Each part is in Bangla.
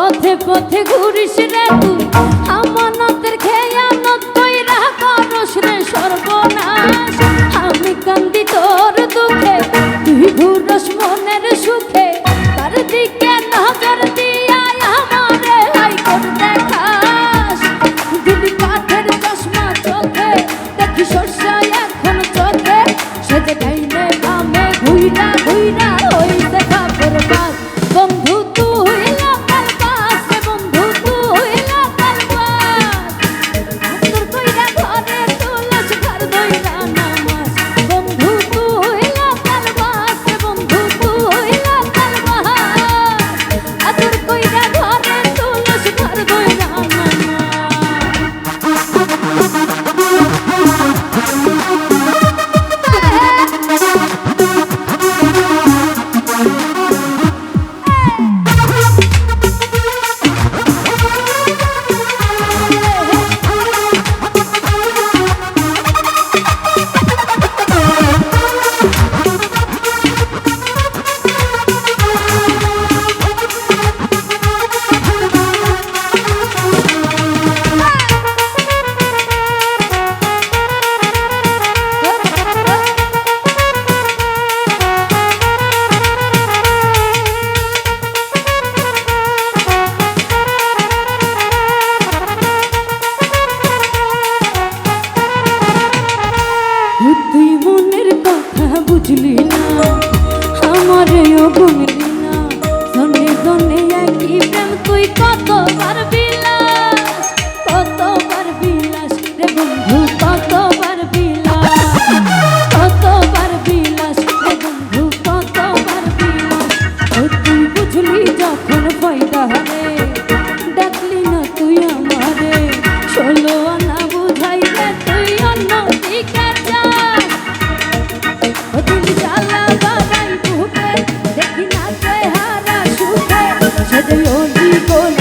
পথে পথে ঘুরিস রাখু তুই। আমার প্রেম তুই কত পারবি না অধিক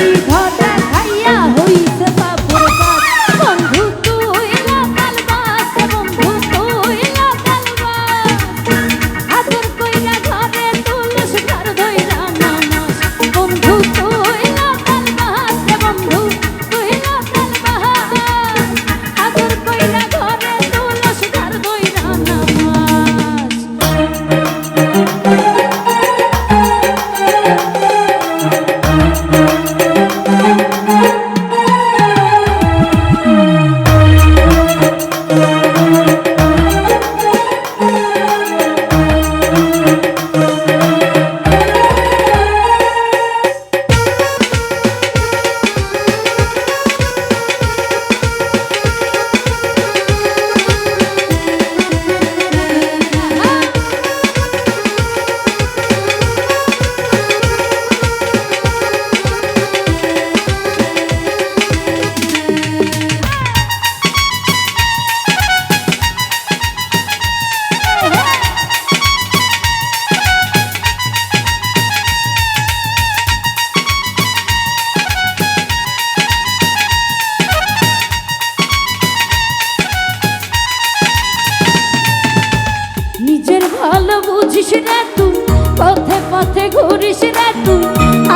বুঝিস রে তুই, পথে পথে ঘুরিস রে তুই।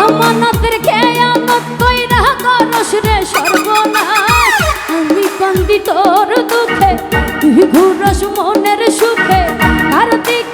আমানতের খেয়ানত কইরা করস রে সর্বনাশ। আমি কান্দি তোর দুঃখে, তুই ঘুরস মনের সুখে। আর দিক